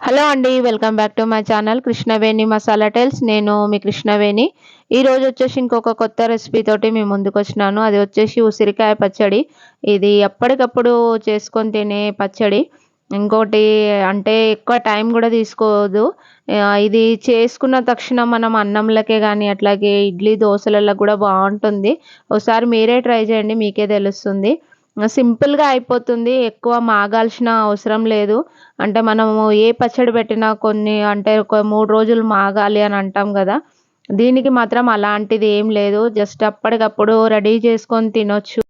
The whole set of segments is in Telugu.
హలో అండి welcome back to my channel Krishnaveni masala tales. నేను మీ కృష్ణవేణి. ఈరోజు వచ్చేసి ఇంకొక కొత్త రెసిపీ తోటి మేము ముందుకు వచ్చినాను. అది వచ్చేసి ఉసిరికాయ పచ్చడి. ఇది ఎప్పటికప్పుడు చేసుకొని తినే పచ్చడి. ఇంకోటి అంటే ఎక్కువ టైం కూడా తీసుకోదు. ఇది చేసుకున్న తక్షణం మనం అన్నంలకే కానీ అట్లాగే ఇడ్లీ దోశలలో కూడా బాగుంటుంది. ఒకసారి మీరే ట్రై చేయండి మీకే తెలుస్తుంది. సింపుల్గా అయిపోతుంది. ఎక్కువ మాగాల్సిన అవసరం లేదు. అంటే మనము ఏ పచ్చడి పెట్టినా కొన్ని అంటే ఒక మూడు రోజులు మాగాలి అని అంటాం కదా. దీనికి మాత్రం అలాంటిది ఏం లేదు. జస్ట్ అప్పటికప్పుడు రెడీ చేసుకొని తినొచ్చు.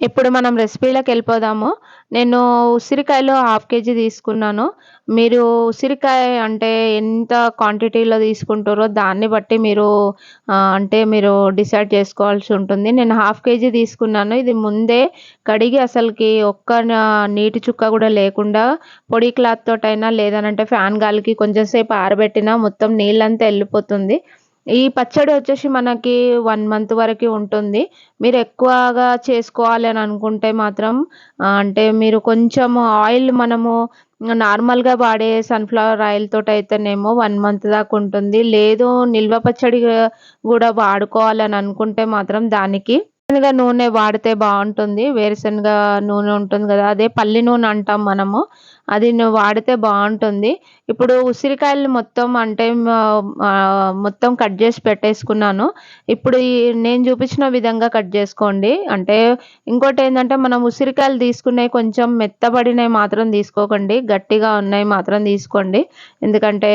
ఇప్పుడు మనం రెసిపీలోకి వెళ్ళిపోదాము. నేను ఉసిరికాయలో హాఫ్ కేజీ తీసుకున్నాను. మీరు ఉసిరికాయ అంటే ఎంత క్వాంటిటీలో తీసుకుంటారో దాన్ని బట్టి మీరు అంటే మీరు డిసైడ్ చేసుకోవాల్సి ఉంటుంది. నేను హాఫ్ కేజీ తీసుకున్నాను. ఇది ముందే కడిగి అసలుకి ఒక్క నీటి చుక్క కూడా లేకుండా పొడి క్లాత్ తోటైనా లేదనంటే ఫ్యాన్ గాలికి కొంచెం సేపు ఆరబెట్టినా మొత్తం నీళ్ళంతా వెళ్ళిపోతుంది. ఈ పచ్చడి వచ్చేసి మనకి వన్ మంత్ వరకు ఉంటుంది. మీరు ఎక్కువగా చేసుకోవాలి అని అనుకుంటే మాత్రం అంటే మీరు కొంచెం ఆయిల్ మనము నార్మల్గా వాడే సన్ఫ్లవర్ ఆయిల్ తోటి అయితేనేమో వన్ మంత్ దాకా ఉంటుంది. లేదు నిల్వ పచ్చడి కూడా వాడుకోవాలని అనుకుంటే మాత్రం దానికి వేరుశనగ నూనె వాడితే బాగుంటుంది. వేరుశనగ నూనె ఉంటుంది కదా అదే పల్లి నూనె అంటాం మనము. అది నువ్వు వాడితే బాగుంటుంది. ఇప్పుడు ఉసిరికాయలు మొత్తం అంటే మొత్తం కట్ చేసి పెట్టేసుకున్నాను. ఇప్పుడు నేను చూపించిన విధంగా కట్ చేసుకోండి. అంటే ఇంకోటి ఏంటంటే మనం ఉసిరికాయలు తీసుకునేవి కొంచెం మెత్తబడినవి మాత్రం తీసుకోకండి. గట్టిగా ఉన్నాయి మాత్రం తీసుకోండి. ఎందుకంటే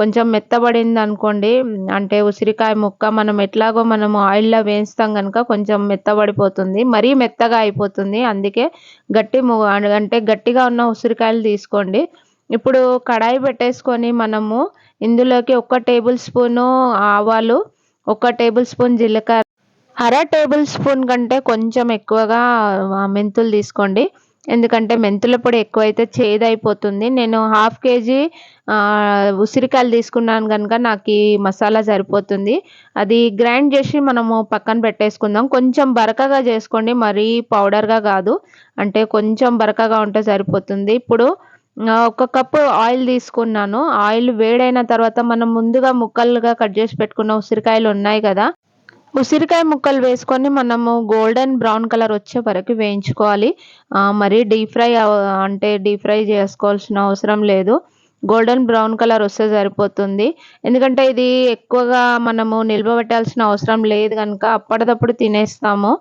కొంచెం మెత్తబడింది అనుకోండి అంటే ఉసిరికాయ ముక్క మనం ఎట్లాగో మనం ఆయిల్లో వేయిస్తాం కనుక కొంచెం మెత్తబడిపోతుంది మరీ మెత్తగా అయిపోతుంది. అందుకే గట్టి అంటే గట్టిగా ఉన్న ఉసిరికాయలు తీసుకోండి. ఇప్పుడు కడాయి పెట్టేసుకొని మనము ఇందులోకి ఒక టేబుల్ స్పూను ఆవాలు ఒక టేబుల్ స్పూన్ జీలకర్ర అర టేబుల్ స్పూన్ కంటే కొంచెం ఎక్కువగా మెంతులు తీసుకోండి. ఎందుకంటే మెంతుల పొడి ఎక్కువైతే చేదైపోతుంది. నేను హాఫ్ కేజీ ఉసిరికాయలు తీసుకున్నాను కనుక నాకు ఈ మసాలా సరిపోతుంది. అది గ్రైండ్ చేసి మనము పక్కన పెట్టేసుకుందాం. కొంచెం బరకగా చేసుకోండి. మరీ పౌడర్గా కాదు. అంటే కొంచెం బరకగా ఉంటే సరిపోతుంది. ఇప్పుడు ఒక కప్పు ఆయిల్ తీసుకున్నాను. ఆయిల్ వేడైన తర్వాత మనం ముందుగా ముక్కలుగా కట్ చేసి పెట్టుకున్న ఉసిరికాయలు ఉన్నాయి కదా ఉసిరికాయ ముక్కలు వేసుకొని మనము గోల్డెన్ బ్రౌన్ కలర్ వచ్చే వరకు వేయించుకోవాలి. మరి డీప్ ఫ్రై అంటే డీప్ ఫ్రై చేసుకోవాల్సిన అవసరం లేదు. గోల్డెన్ బ్రౌన్ కలర్ వస్తే సరిపోతుంది. ఎందుకంటే ఇది ఎక్కువగా మనము నిల్వ పెట్టాల్సిన అవసరం లేదు కనుక అప్పటిదప్పుడు తినేస్తాము.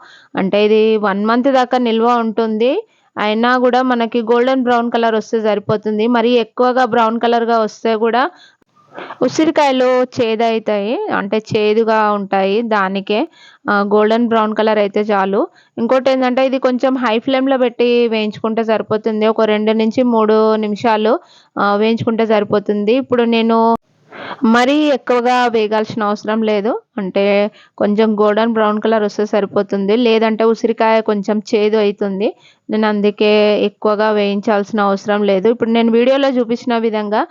అంటే ఇది వన్ మంత్ దాకా నిల్వ ఉంటుంది. అయినా కూడా మనకి గోల్డెన్ బ్రౌన్ కలర్ వస్తే సరిపోతుంది. మరి ఎక్కువగా బ్రౌన్ కలర్గా వస్తే కూడా ఉసిరికాయలు చేదు అవుతాయి అంటే చేదుగా ఉంటాయి దానికే. గోల్డెన్ బ్రౌన్ కలర్ అయితే చాలు. ఇంకోటి ఏంటంటే ఇది కొంచెం హై ఫ్లేమ్లో పెట్టి వేయించుకుంటే సరిపోతుంది. ఒక రెండు నుంచి మూడు నిమిషాలు వేయించుకుంటే సరిపోతుంది. ఇప్పుడు నేను మరీ ఎక్కువగా వేగాల్సిన అవసరం లేదు. అంటే కొంచెం గోల్డెన్ బ్రౌన్ కలర్ వస్తే సరిపోతుంది. లేదంటే ఉసిరికాయ కొంచెం చేదు అవుతుంది నేను అందుకే ఎక్కువగా వేయించాల్సిన అవసరం లేదు. ఇప్పుడు నేను వీడియోలో చూపించిన విధంగా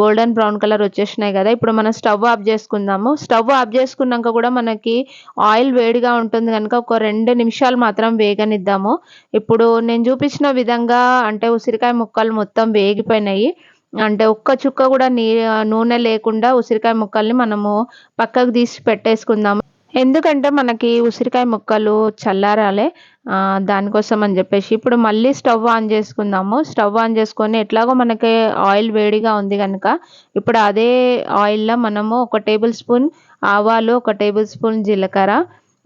గోల్డెన్ బ్రౌన్ కలర్ వచ్చేసినాయి కదా. ఇప్పుడు మనం స్టవ్ ఆఫ్ చేసుకుందాము. స్టవ్ ఆఫ్ చేసుకున్నాక కూడా మనకి ఆయిల్ వేడిగా ఉంటుంది కనుక ఒక రెండు నిమిషాలు మాత్రం వేగనిద్దాము. ఇప్పుడు నేను చూపించిన విధంగా అంటే ఉసిరికాయ ముక్కలు మొత్తం వేగిపోయినాయి. అంటే ఒక్క చుక్క కూడా నీ నూనె లేకుండా ఉసిరికాయ ముక్కల్ని మనము పక్కకు తీసి పెట్టేసుకుందాము. ఎందుకంటే మనకి ఉసిరికాయ ముక్కలు చల్లారాలే దానికోసం అని చెప్పేసి. ఇప్పుడు మళ్ళీ స్టవ్ ఆన్ చేసుకుందాము. స్టవ్ ఆన్ చేసుకొని ఎట్లాగో మనకి ఆయిల్ వేడిగా ఉంది కనుక ఇప్పుడు అదే ఆయిల్లో మనము ఒక టేబుల్ స్పూన్ ఆవాలు ఒక టేబుల్ స్పూన్ జీలకర్ర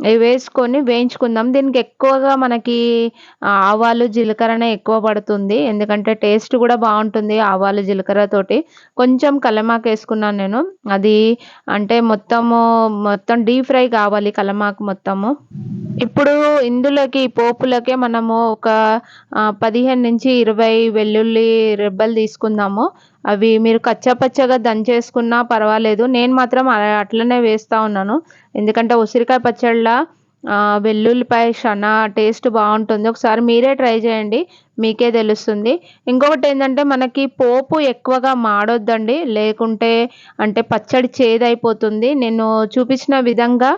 వేసుకొని వేయించుకుందాం. దీనికి ఎక్కువగా మనకి ఆవాలు జీలకర్రనే ఎక్కువ పడుతుంది. ఎందుకంటే టేస్ట్ కూడా బాగుంటుంది ఆవాలు జీలకర్రతోటి కొంచెం కలమాకు వేసుకున్నాను నేను. అది అంటే మొత్తము మొత్తం డీప్ ఫ్రై కావాలి కలమాకు మొత్తము. ఇప్పుడు ఇందులోకి పోపులకే మనము ఒక పదిహేను నుంచి ఇరవై వెల్లుల్లి రెబ్బలు తీసుకుందాము. అవి మీరు కచ్చాపచ్చగా దంచేసుకున్నా పర్వాలేదు. నేను మాత్రం అట్లనే వేస్తూ ఉన్నాను. ఎందుకంటే ఉసిరికాయ పచ్చళ్ళ వెల్లుల్లిపాయ షన టేస్ట్ బాగుంటుంది. ఒకసారి మీరే ట్రై చేయండి. మీకే తెలుస్తుంది. ఇంకొకటి ఏంటంటే మనకి పోపు ఎక్కువగా మాడొద్దండి. లేకుంటే అంటే పచ్చడి చేదైపోతుంది. నేను చూపించిన విధంగా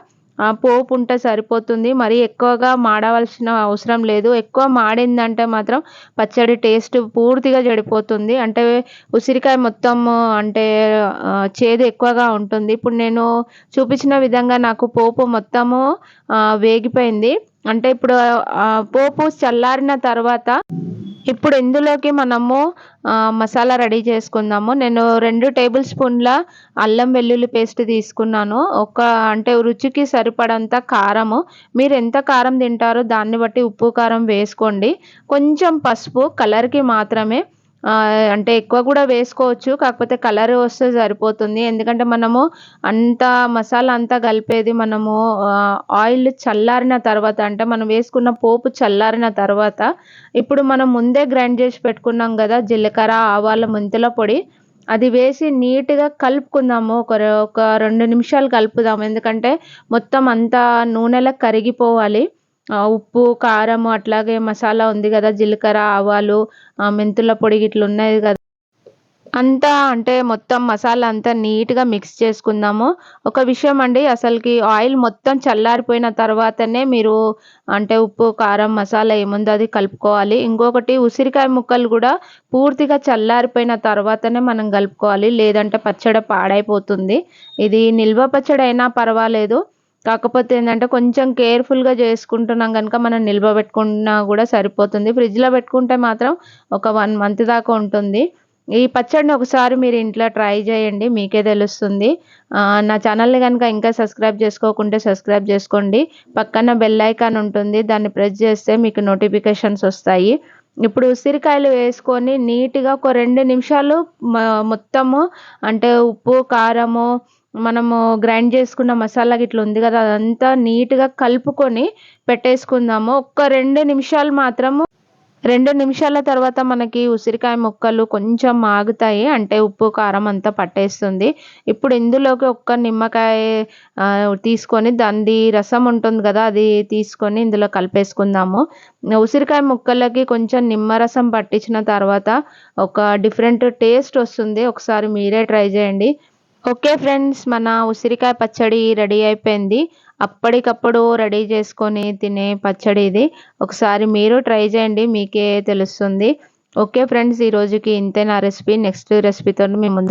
పోపు ఉంటే సరిపోతుంది. మరీ ఎక్కువగా మాడవలసిన అవసరం లేదు. ఎక్కువ మాడిందంటే మాత్రం పచ్చడి టేస్ట్ పూర్తిగా చెడిపోతుంది. అంటే ఉసిరికాయ మొత్తం అంటే చేదు ఎక్కువగా ఉంటుంది. ఇప్పుడు నేను చూపించిన విధంగా నాకు పోపు మొత్తము వేగిపోయింది. అంటే ఇప్పుడు పోపు చల్లారిన తర్వాత ఇప్పుడు ఇందులోకి మనము మసాలా రెడీ చేసుకుందాము. నేను రెండు టేబుల్ స్పూన్ల అల్లం వెల్లుల్లి పేస్ట్ తీసుకున్నాను. ఒక అంటే రుచికి సరిపడంత కారము. మీరు ఎంత కారం తింటారో దాన్ని బట్టి ఉప్పు కారం వేసుకోండి. కొంచెం పసుపు కలర్కి మాత్రమే అంటే ఎక్కువ కూడా వేసుకోవచ్చు కాకపోతే కలర్ వస్తే సరిపోతుంది. ఎందుకంటే మనము అంత మసాలా అంతా కలిపేది మనము ఆయిల్ చల్లారిన తర్వాత అంటే మనం వేసుకున్న పోపు చల్లారిన తర్వాత ఇప్పుడు మనం ముందే గ్రైండ్ చేసి పెట్టుకున్నాం కదా జీలకర్ర ఆవాల మెంతుల పొడి అది వేసి నీట్గా కలుపుకుందాము. ఒక ఒక రెండు నిమిషాలు కలుపుదాము. ఎందుకంటే మొత్తం అంతా నూనెలో కరిగిపోవాలి. ఉప్పు కారం అట్లాగే మసాలా ఉంది కదా జీలకర్ర ఆవాలు మెంతుల పొడి ఇట్లా ఉన్నాయి కదా. అంతా అంటే మొత్తం మసాలా అంతా నీట్గా మిక్స్ చేసుకుందాము. ఒక విషయం అండి అసలుకి ఆయిల్ మొత్తం చల్లారిపోయిన తర్వాతనే మీరు అంటే ఉప్పు కారం మసాలా ఏముందో అది కలుపుకోవాలి. ఇంకొకటి ఉసిరికాయ ముక్కలు కూడా పూర్తిగా చల్లారిపోయిన తర్వాతనే మనం కలుపుకోవాలి. లేదంటే పచ్చడి పాడైపోతుంది. ఇది నిల్వ పచ్చడి అయినా పర్వాలేదు. కాకపోతే ఏంటంటే కొంచెం కేర్ఫుల్గా చేసుకుంటున్నాం కనుక మనం నిల్వ పెట్టుకున్నా కూడా సరిపోతుంది. ఫ్రిడ్జ్లో పెట్టుకుంటే మాత్రం ఒక వన్ మంత్ దాకా ఉంటుంది. ఈ పచ్చడిని ఒకసారి మీరు ఇంట్లో ట్రై చేయండి మీకే తెలుస్తుంది. నా ఛానల్ని కనుక ఇంకా సబ్స్క్రైబ్ చేసుకోకుంటే సబ్స్క్రైబ్ చేసుకోండి. పక్కన బెల్ ఐకాన్ ఉంటుంది దాన్ని ప్రెస్ చేస్తే మీకు నోటిఫికేషన్స్ వస్తాయి. ఇప్పుడు ఉసిరికాయలు వేసుకొని నీట్గా ఒక రెండు నిమిషాలు మొత్తము అంటే ఉప్పు కారము మనము గ్రైండ్ చేసుకున్న మసాలా గిట్ల ఉంది కదా అదంతా నీట్గా కలుపుకొని పెట్టేసుకుందాము. ఒక్క రెండు నిమిషాలు మాత్రము రెండు నిమిషాల తర్వాత మనకి ఉసిరికాయ ముక్కలు కొంచెం ఆగుతాయి అంటే ఉప్పు కారం అంతా పట్టేస్తుంది. ఇప్పుడు ఇందులోకి ఒక్క నిమ్మకాయ తీసుకొని దాని రసం ఉంటుంది కదా అది తీసుకొని ఇందులో కలిపేసుకుందాము. ఉసిరికాయ ముక్కలకి కొంచెం నిమ్మరసం పట్టించిన తర్వాత ఒక డిఫరెంట్ టేస్ట్ వస్తుంది. ఒకసారి మీరే ట్రై చేయండి. ఓకే ఫ్రెండ్స్ మన ఉసిరికాయ పచ్చడి రెడీ అయిపోయింది. అప్పటికప్పుడు రెడీ చేసుకొని తినే పచ్చడి ఇది. ఒకసారి మీరు ట్రై చేయండి మీకే తెలుస్తుంది. ఓకే ఫ్రెండ్స్ ఈ రోజుకి ఇంతే నా రెసిపీ. నెక్స్ట్ రెసిపీతో మీ ముందు